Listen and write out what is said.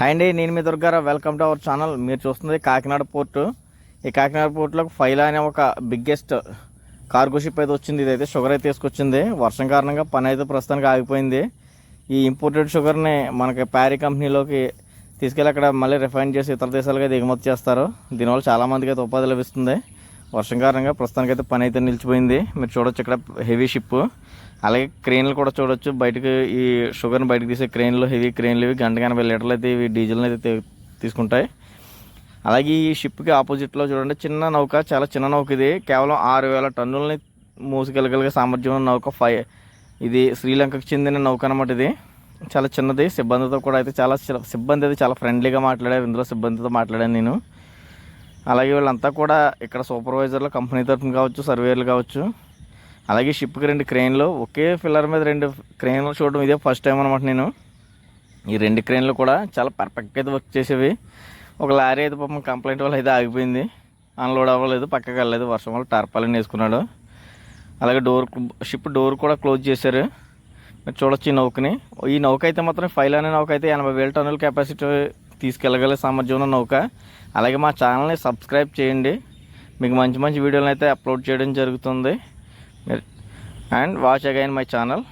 Hi అండి నేను మీ Durgarao. Welcome to our channel మీరు చూస్తుంది కాకినాడ పోర్టు. ఈ కాకినాడ పోర్టులో ఫైలా అనే ఒక బిగ్గెస్ట్ కార్గో షిప్ అయితే వచ్చింది. ఇదైతే షుగర్ అయితే తీసుకొచ్చింది. వర్షం కారణంగా పని అయితే ప్రస్తుతానికి ఆగిపోయింది. ఈ ఇంపోర్టెడ్ షుగర్ని మనకి ప్యారీ కంపెనీలోకి తీసుకెళ్ళి అక్కడ మళ్ళీ రిఫైన్ చేసి ఇతర దేశాలకు అయితే చేస్తారు. దీనివల్ల చాలామందికి అయితే ఉపాధి లభిస్తుంది. వర్షం కారణంగా ప్రస్తుతానికి అయితే పని అయితే నిలిచిపోయింది. మీరు చూడొచ్చు ఇక్కడ హెవీ షిప్ అలాగే క్రెయిన్లు కూడా చూడొచ్చు. బయటకు ఈ షుగర్ని బయటకు తీసే క్రెయిన్లు హెవీ క్రెయిన్లు ఇవి గంటకు ఎనభై లీటర్లు అయితే ఇవి డీజిల్ని అయితే తీసుకుంటాయి. అలాగే ఈ షిప్కి ఆపోజిట్లో చూడండి చిన్న నౌక చాలా చిన్న నౌక ఇది. కేవలం ఆరు వేల టన్నులని మోసుకెళ్ళగలిగే సామర్థ్యం ఉన్న నౌక ఫై ఇది శ్రీలంకకు చెందిన నౌక అనమాట ఇది. చాలా చిన్నది. సిబ్బందితో కూడా అయితే చాలా సిబ్బంది అయితే చాలా ఫ్రెండ్లీగా మాట్లాడారు. ఇందులో సిబ్బందితో మాట్లాడాను నేను. అలాగే వీళ్ళంతా కూడా ఇక్కడ సూపర్వైజర్లు కంపెనీ తరఫున కావచ్చు సర్వేయర్లు కావచ్చు. అలాగే షిప్కి రెండు క్రెయిన్లు ఒకే ఫిల్లర్ మీద రెండు క్రెయిన్లు చూడడం ఇదే ఫస్ట్ టైం అనమాట నేను. ఈ రెండు క్రెయిన్లు కూడా చాలా పర్ఫెక్ట్గా అయితే వర్క్ చేసేవి. ఒక లారీ అయితే పాపం కంప్లైంట్ వల్ల అయితే ఆగిపోయింది. అన్లోడ్ అవ్వలేదు పక్కకి వెళ్ళలేదు వర్షం వల్ల టార్పాలిన్ వేసుకున్నాడు. అలాగే డోర్ షిప్ డోర్ కూడా క్లోజ్ చేశారు. మీరు చూడొచ్చు ఈ నౌకని. ఈ నౌక అయితే మాత్రం ఫైల్ అనే నౌక అయితే ఎనభై వేల టన్నుల కెపాసిటీ తీసుకెళ్ళగల సామర్థ్యం ఉన్న నౌక. అలాగే మా ఛానల్ని సబ్స్క్రైబ్ చేయండి. మీకు మంచి మంచి వీడియోలు అయితే అప్లోడ్ చేయడం జరుగుతుంది. And watch again my channel.